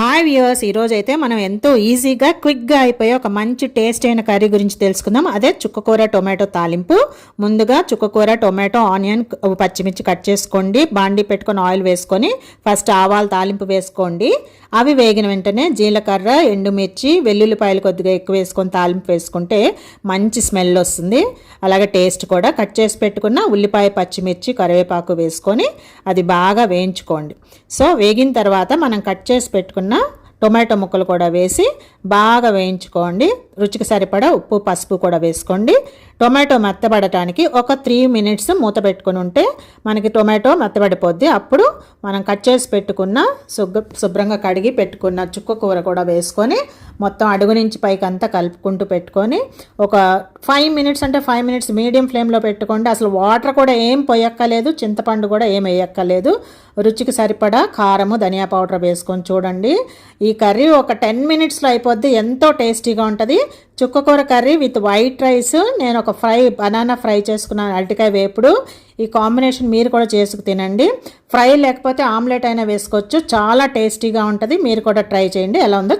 Hi viewers ఈరోజు అయితే మనం ఎంతో ఈజీగా క్విక్గా అయిపోయే ఒక మంచి టేస్ట్ అయిన కర్రీ గురించి తెలుసుకుందాం. అదే చుక్కకూర టొమాటో తాలింపు. ముందుగా చుక్కకూర టొమాటో ఆనియన్ పచ్చిమిర్చి కట్ చేసుకోండి. బాండి పెట్టుకొని ఆయిల్ వేసుకొని ఫస్ట్ ఆవాలు తాలింపు వేసుకోండి. అవి వేగిన వెంటనే జీలకర్ర ఎండుమిర్చి వెల్లుల్లిపాయలు కొద్దిగా ఎక్కువ వేసుకొని తాలింపు వేసుకుంటే మంచి స్మెల్ వస్తుంది. అలాగే టేస్ట్ కూడా కట్ చేసి పెట్టుకున్న ఉల్లిపాయ పచ్చిమిర్చి కరివేపాకు వేసుకొని అది బాగా వేయించుకోండి. సో వేగిన తర్వాత మనం కట్ చేసి పెట్టుకున్న టొమాటో ముక్కలు కూడా వేసి బాగా వేయించుకోండి. రుచికి సరిపడా ఉప్పు పసుపు కూడా వేసుకోండి. టొమాటో మెత్తబడటానికి ఒక త్రీ మినిట్స్ మూత పెట్టుకుని ఉంటే మనకి టొమాటో మెత్తబడిపోద్ది. అప్పుడు మనం కట్ చేసి పెట్టుకున్న శుభ్ర శుభ్రంగా కడిగి పెట్టుకున్న చుక్క కూర కూడా వేసుకొని మొత్తం అడుగు నుంచి పైకి అంతా కలుపుకుంటూ పెట్టుకొని ఒక ఫైవ్ మినిట్స్ అంటే ఫైవ్ మినిట్స్ మీడియం ఫ్లేమ్లో పెట్టుకోండి. అసలు వాటర్ కూడా ఏం పోయక్కలేదు చింతపండు కూడా ఏం వేయక్కలేదు రుచికి సరిపడా కారము ధనియా పౌడర్ వేసుకొని చూడండి. ఈ కర్రీ ఒక టెన్ మినిట్స్లో అయిపోద్ది ఎంతో టేస్టీగా ఉంటుంది. చుక్కకూర కర్రీ విత్ వైట్ రైస్ నేను ఒక ఫ్రై బనానా ఫ్రై చేసుకున్నాను అరటికాయ వేపుడు. ఈ కాంబినేషన్ మీరు కూడా చేసుకు తినండి. ఫ్రై లేకపోతే ఆమ్లెట్ అయినా వేసుకోవచ్చు చాలా టేస్టీగా ఉంటుంది. మీరు కూడా ట్రై చేయండి ఎలా ఉందో